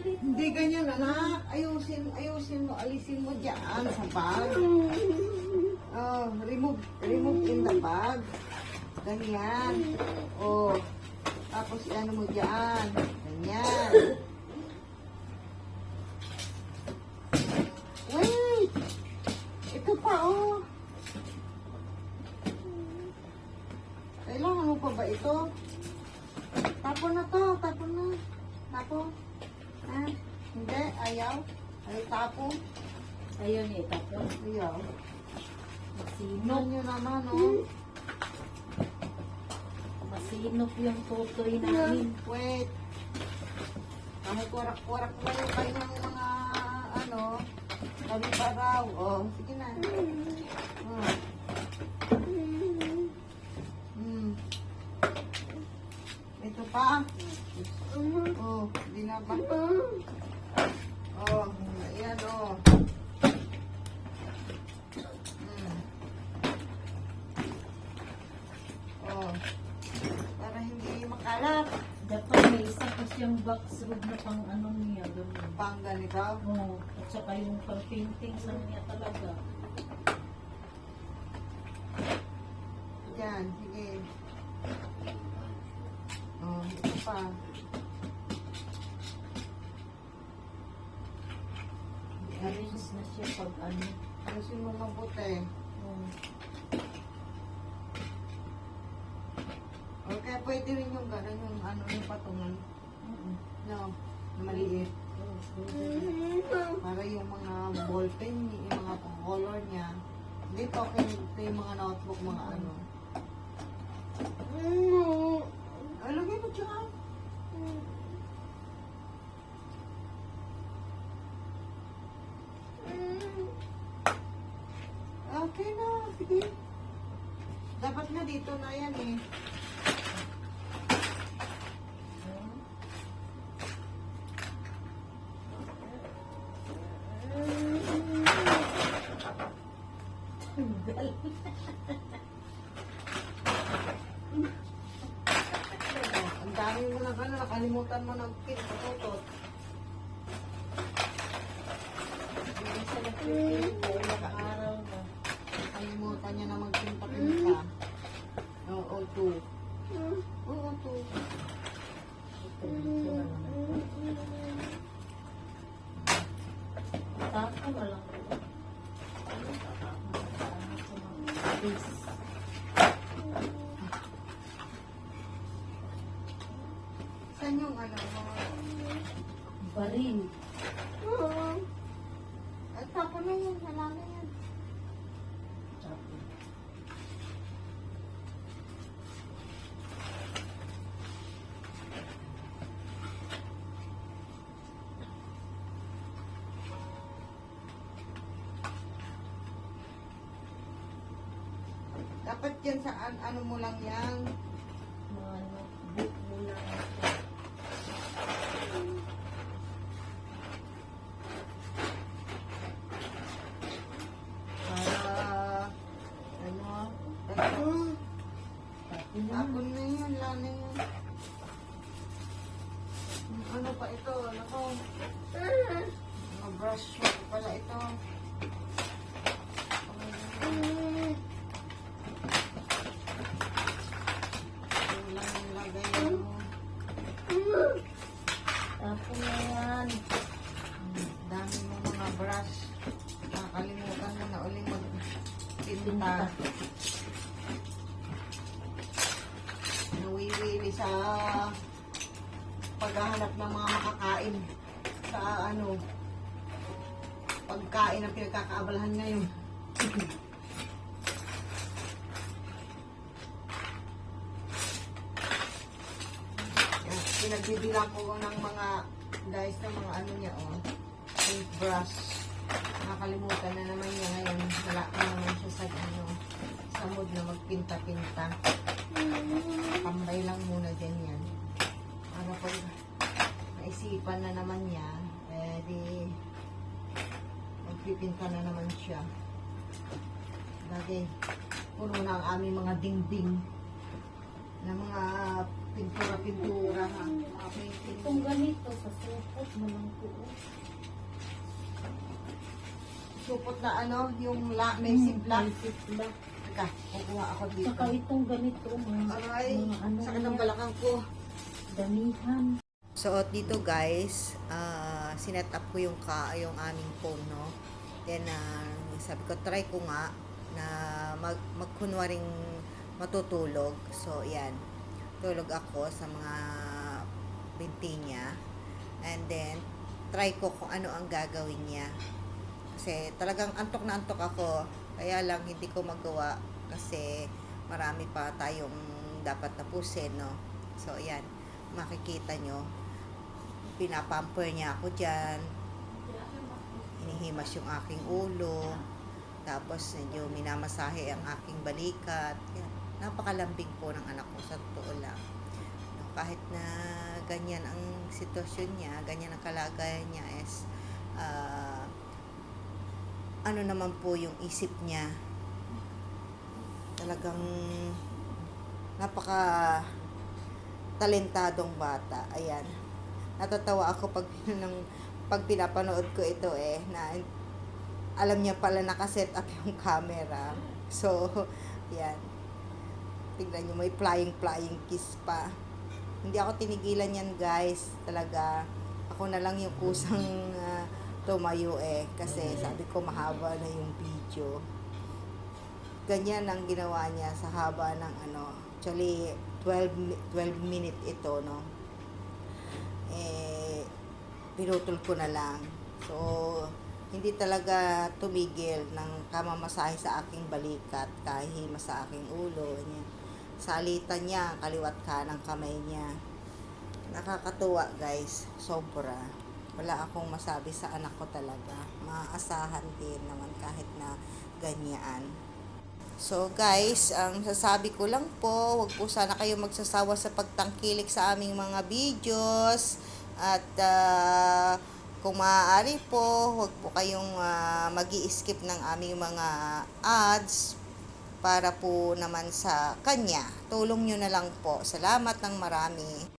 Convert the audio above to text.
dali. Hindi ganyan, anak. Ayusin, ayusin mo, alisin mo dyan sa bag. Oh, remove, remove in the bag. Ganyan. Oh, tapos ano mo dyan. Ganyan. Wait! Ito pa, oh. Kailangan mo pa ba ito? Tapon na to, tapon na. Tapon. Ha? Hindi, ayaw. Ay, tapon. Ayun eh, tapos Ayaw. masinop. Nyo naman, oh. Masinop yung tutoy namin. Wait. Kahit warak-warak na yung kanyang mga, ano, kami pa raw. Oh, sige na. Oh. Hmm. Ito pa. Oh, di na ba? Oh, ayan, oh. Hmm. Oh. Para hindi makalat. Dapat may isa pa siyang box roof na pang ano niya. Ganun. Pang ganito. Oo. At saka yung pang painting sa niya talaga. Yan, sige. Oh, ito pa. Na siya pag ano. Ayusin mo mabuti. Oo. Okay, pwede rin yung gano'n, yung ano, yung patungan. Oo. No, na maliit. Pwede. Para yung mga ballpen, yung mga color niya. Dito, okay, ito yung mga notebook, mga ano. Ay, lagay mo dyan. Okay na, sige. Dapat na dito na yan eh. Ang dami mo na ano, nakalimutan mo ng pin, tutot. Hindi siya nagpipili dahil naka-araw na. Nakalimutan niya na magpinta-pinta. Oo, two. Oo, two. Ito, ito na naman. Tapo na lang. Please. Saan yung ano, mga... Baril. At tapo na yun, halala yan. Tapo. Dapat yan sa an- ano mo lang yan. Notebook mo lang ano, tapo. Tapo na. Yun, lana yun. Ano pa ito? Nako. Mga brush work pala ito. Nawiwili sa paghahanap ng mga makakain sa ano pagkain ang pinagkakaabalahan ngayon. Pinagbibilang ko ng mga guys ng mga ano niya oh. Paintbrush. Nakakalimutan na naman niya ngayon. Wala na naman siya sa ano sa mood na magpinta-pinta. Naisipan na naman niya, eh di magpipinta na naman siya. Lagi, puno na ang aming mga dingding na mga pintura-pintura, ha? mga painting. itong ganito sa supot mo lang po. Supot na ano, yung la, may Hmm, ziplock. may ziplock. Teka, kukuha ako dito. Saka itong ganito, mga, Aray, mga ano sakit ng niya, balakang ko. damihan. So, dito guys, ah sinet up ko yung, ka, yung aming phone, no? Then, ah, sabi ko, try ko nga na mag, magkunwaring matutulog. So, yan. Tulog ako sa mga binti niya. And then, try ko kung ano ang gagawin niya. Kasi talagang antok na antok ako. Kaya lang hindi ko magawa kasi marami pa tayong dapat tapusin, no? So, ayan. Makikita nyo. Pinapamper niya ako dyan. Hinihimas yung aking ulo. Tapos, medyo minamasahe ang aking balikat. Napakalambing po ng anak ko sa totoo lang. Kahit na ganyan ang sitwasyon niya, ganyan ang kalagayan niya is ah, ano naman po yung isip niya. Talagang napaka talentadong bata. Ayan. Natatawa ako pag nang pag pinapanood ko ito eh na alam niya pala nakaset up yung camera. So, yan. Tignan niyo, may flying flying kiss pa. Hindi ako tinigilan yan, guys. Talaga, ako na lang yung kusang ah, tumayo eh. Kasi sabi ko mahaba na yung video. Ganyan ang ginawa niya sa haba ng ano. Actually, 12, mi- 12 minute ito, no? Eh, pinutol ko na lang. So, hindi talaga tumigil ng kamamasahe sa aking balikat, kahima sa aking ulo. Ganyan. Salitan niya, kaliwat ka ng kamay niya. Nakakatuwa guys, sobra. Wala akong masabi sa anak ko talaga. Maaasahan din naman kahit na ganyan. So guys, ang sasabi ko lang po, wag po sana kayo magsasawa sa pagtangkilik sa aming mga videos. At ah, kung maaari po, wag po kayong mag skip ng aming mga ads para po naman sa kanya. Tulong nyo na lang po. Salamat ng marami.